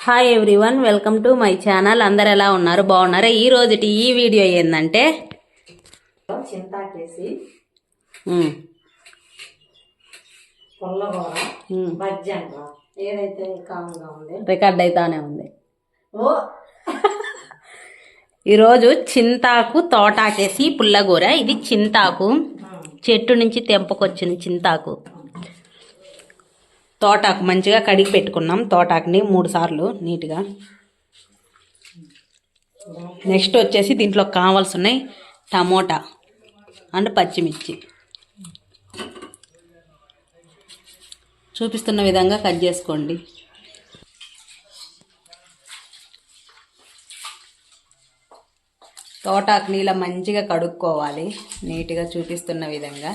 Hi everyone welcome to my channel అందరు ఎలా ఉన్నారు? బాగున్నారా? ఈ రోజుటి ఈ వీడియో ఏంటంటే చింతాకేసి ఏదైతే కాముగా ఉంది? రికార్డ్ అయితానే ఉంది. ఓ! ఈరోజు చింతాకు తోటాకేసి పుల్లగూర. ఇది చింతాకు. చెట్టు నుంచి తెంపకొచ్చిన చింతాకు. తోటాకు మంచిగా కడిగి పెట్టుకున్నాం. తోటాకుని మూడు సార్లు నీట్గా. నెక్స్ట్ వచ్చేసి దీంట్లో కావాల్సి ఉన్నాయి టమోటా అండ్ పచ్చిమిర్చి. చూపిస్తున్న విధంగా కట్ చేసుకోండి. తోటాకు నీళ్ళ మంచిగా కడుక్కోవాలి. నీట్గా చూపిస్తున్న విధంగా.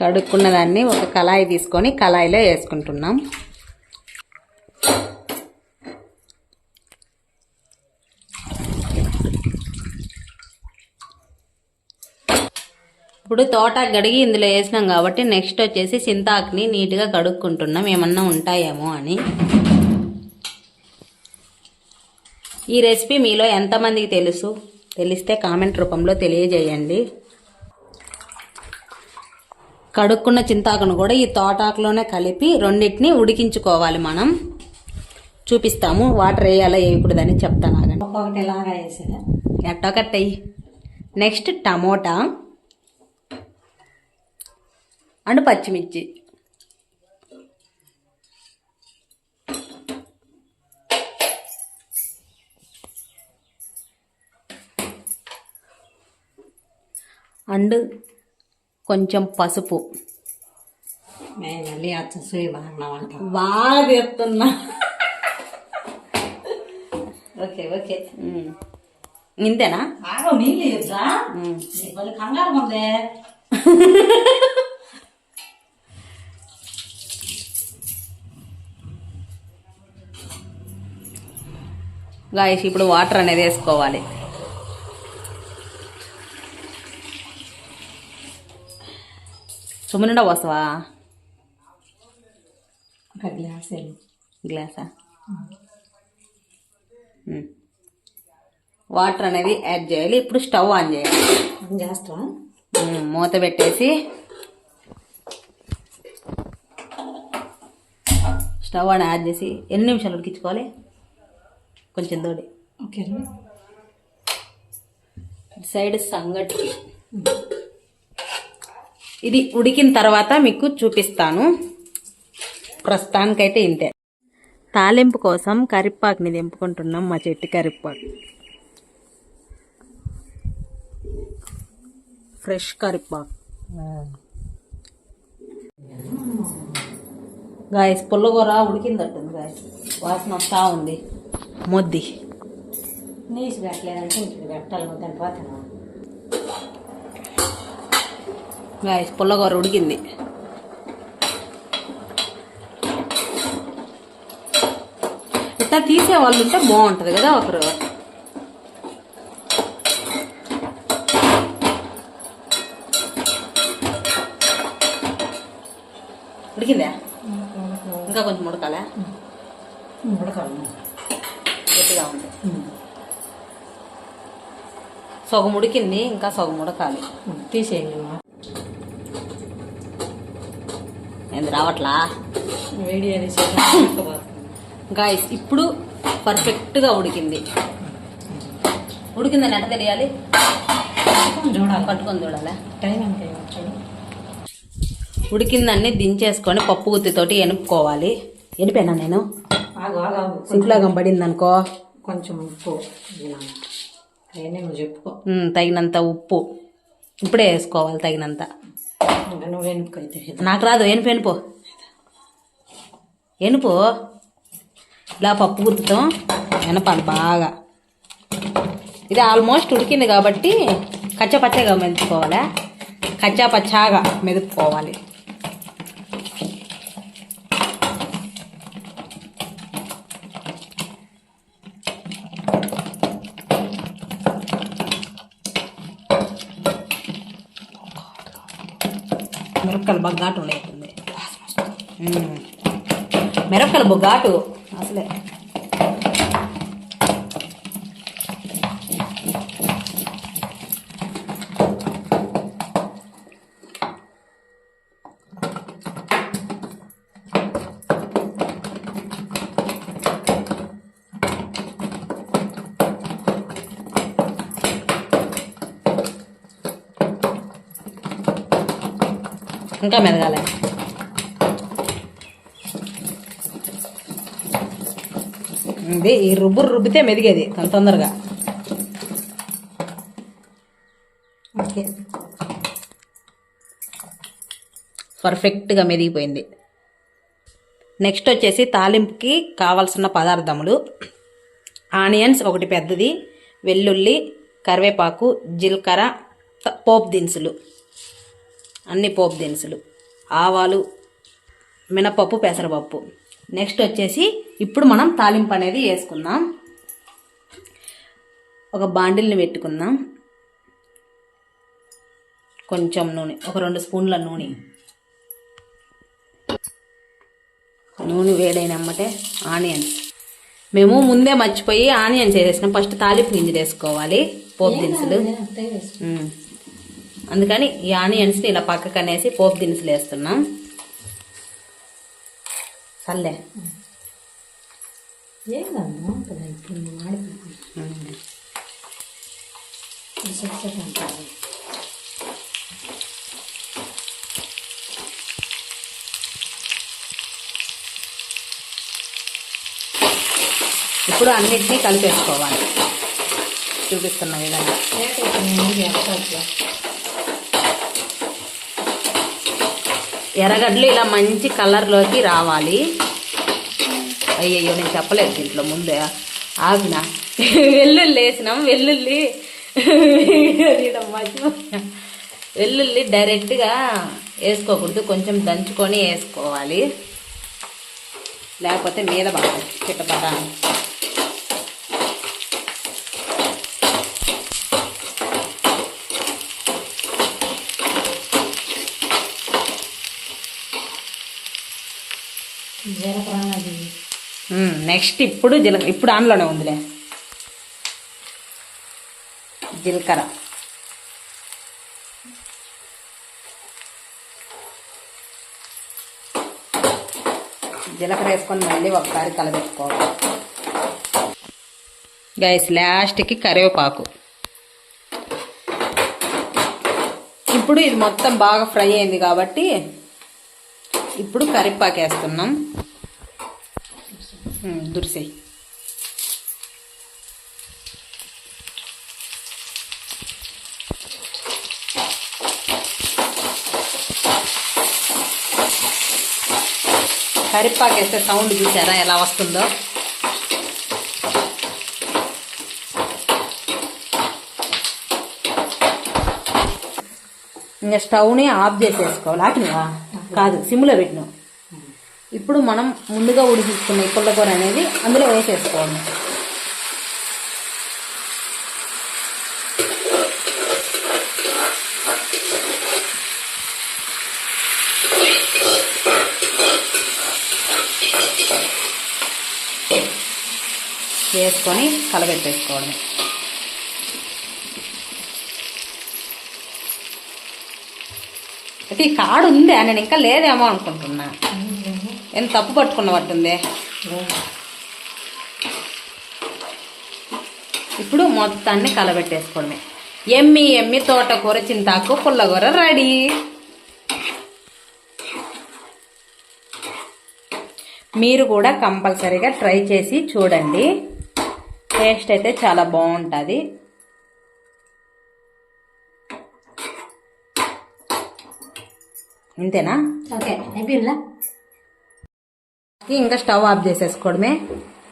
కడుక్కున్న దాన్ని ఒక కళాయి తీసుకొని కళాయిలో వేసుకుంటున్నాం. ఇప్పుడు తోట గడిగి ఇందులో వేసినాం కాబట్టి నెక్స్ట్ వచ్చేసి సింతాక్ని నీట్గా కడుక్కుంటున్నాం. ఏమన్నా ఉంటాయేమో అని. ఈ రెసిపీ మీలో ఎంతమందికి తెలుసు? తెలిస్తే కామెంట్ రూపంలో తెలియజేయండి. కడుక్కున్న చింతాకును కూడా ఈ తోటాకులోనే కలిపి రెండింటిని ఉడికించుకోవాలి మనం. చూపిస్తాము వాటర్ వేయాలా వేయకూడదని చెప్తాను ఆగండి. ఒక్కొక్కటి ఇలాగా వేసేది? ఎట్టొకట్టయి నెక్స్ట్ టమోటా. అండ్ పచ్చిమిర్చి. అండ్ కొంచెం పసుపు. బాగా చెప్తున్నా. Okay okay. ఇంతేనా? కంగారు ఉందే గాయస్ ఇప్పుడు వాటర్ అనేది వేసుకోవాలి. సుమనుండ వస్తావా ఒక గ్లాస్. గ్లాసా. వాటర్ అనేది యాడ్ చేయాలి ఇప్పుడు స్టవ్ ఆన్ చేయాలి ఏం చేస్తా మ్మ్. మూత పెట్టేసి స్టవ్ అని యాడ్ చేసి ఎన్ని నిమిషాలు ఉడికించుకోవాలి కొంచెం తోడి ఓకే సైడ్ సంగటి ఇది ఉడికిన తర్వాత మీకు చూపిస్తాను. ప్రస్తుతానికైతే ఇంతే. తాలింపు కోసం కరివేపాకుని దింపుకుంటున్నాం మా చెట్టు కరివేపాకు. ఫ్రెష్ కరివేపాకు. గాయస్ పుల్లగూర ఉడికిందట్టుంది గాయస్. వాసన వస్తూ ఉంది. మొద్ది. నీసు పెట్టలేదంటే ఇంటికి పెట్టాలి దాని గాయస్ పుల్లగూర ఉడికింది. ఇట్లా తీసే వాళ్ళు ఉంటే బాగుంటుంది కదా ఒకరు. ఉడికిందా? ఇంకా కొంచెం ఉడకాలే? ఉడకాలి. గట్టిగా ఉంది. సగం ఉడికింది ఇంకా సగం ఉడకాలి. తీసేయండి ఏంది రావట్లా? గాయస్ ఇప్పుడు పర్ఫెక్ట్గా ఉడికింది. ఉడికిందని ఎట్ట తెలియాలి? చూడాలి? పట్టుకొని చూడాలా? టైం ఎంత ఉడికిందాన్ని దించేసుకొని పప్పు గుత్తితోటి ఎనుపుకోవాలి ఎనిపోయినా నేను. సింపుల్గా పడింది అనుకో కొంచెం ఉప్పు. చెప్పుకో. తగినంత ఉప్పు. ఇప్పుడే వేసుకోవాలి తగినంత. నువ్వు నాకు రాదు ఎనుపు ఎనుపు ఎనుపు ఇలా పప్పు గుర్తుతాం ఎనపాలి బాగా. ఇది ఆల్మోస్ట్ ఉడికింది కాబట్టి కచ్చపచ్చగా మెదుపుకోవాలి? కచ్చా పచ్చాగా మెదుపుకోవాలి. మిరపకాయలు బాగా ఘాటు ఉండేస్తుంది మిరపకాయలు బాగా ఘాటు అసలే. ఇంకా మెదగాలి. ఇది ఈ రుబ్బు రుబ్బితే మెదిగేది తొందరగా. ఓకే. పర్ఫెక్ట్గా మెదిగిపోయింది. నెక్స్ట్ వచ్చేసి తాలింపుకి కావాల్సిన పదార్థములు. ఆనియన్స్ ఒకటి పెద్దది వెల్లుల్లి కరివేపాకు జీలకర్ర పోప్ పోపు దినుసులు. అన్ని పోపు దినుసులు ఆవాలు మినపప్పు పెసరపప్పు. నెక్స్ట్ వచ్చేసి ఇప్పుడు మనం తాలింపు అనేది వేసుకుందాం. ఒక బాండిల్ని పెట్టుకుందాం. కొంచెం నూనె ఒక రెండు స్పూన్ల నూనె. నూనె వేడైన అమ్మటే ఆనియన్స్. మేము ముందే మర్చిపోయి ఆనియన్స్ వేసేసినాం. ఫస్ట్ తాలింపు గింజలు వేసుకోవాలి పోపు దినుసులు. అందుకని ఈ ఆనియన్స్ని ఇలా పక్కకు అనేసి పోపు దినుసులు వేస్తున్నాం. సర్లే. ఇప్పుడు అన్నిటినీ కలిపేసుకోవాలి. చూపిస్తున్న విధంగా ఎర్రగడ్డలు ఇలా మంచి కలర్లోకి రావాలి. అయ్యయ్యో నేను చెప్పలేదు దీంట్లో ముందే. ఆగిన? వెల్లుల్లి వేసినాం వెల్లుల్లి. వెల్లుల్లి డైరెక్ట్గా వేసుకోకూడదు కొంచెం దంచుకొని వేసుకోవాలి. లేకపోతే మీద బాగా చిట్టపట జీలకర్ర అది నెక్స్ట్ ఇప్పుడు జీలకర్ర ఇప్పుడు ఆన్లోనే ఉందిలే. జీలకర్ర. జీలకర్ర వేసుకొని మళ్ళీ ఒకసారి కలబెట్టుకోవాలి. గైస్ లాస్ట్కి కరివేపాకు. ఇప్పుడు ఇది మొత్తం బాగా ఫ్రై అయింది కాబట్టి ఇప్పుడు కరివేపాకు వేస్తున్నాం. దురిసేయి కరిపాకు వేస్తే సౌండ్ చూసారా ఎలా వస్తుందో? ఇంకా స్టవ్ని ఆఫ్ చేసేసుకోవాలి ఆపినవా కాదు సిమ్లో పెట్టినావు. ఇప్పుడు మనం ముందుగా ఉడికించుకున్న ఈ పుల్లకూర అనేది అందులో వేసేసుకోవాలి. వేసుకొని కలబెట్టేసుకోవాలి. అయితే ఈ కాడు ఉందే? నేను ఇంకా లేదేమో అనుకుంటున్నా. ఏం తప్పు పట్టుకున్నట్టుంది ఇప్పుడు మొత్తాన్ని కలబెట్టేసుకోవడమే ఎమ్మి ఎమ్మి తోటకూర చింతాకు పుల్లకూర రెడీ. మీరు కూడా కంపల్సరీగా ట్రై చేసి చూడండి. టేస్ట్ అయితే చాలా బాగుంటుంది. ఇంతేనా? ఓకే అయిపోయిందా? ఇంకా స్టవ్ ఆఫ్ చేసేసుకోవడమే.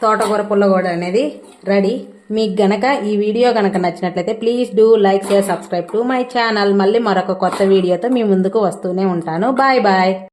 తోటకూర పుల్లగూడ అనేది రెడీ. మీకు గనక ఈ వీడియో గనక నచ్చినట్లయితే please do like share subscribe to my channel. మళ్ళీ మరొక కొత్త వీడియోతో మీ ముందుకు వస్తూనే ఉంటాను. Bye bye.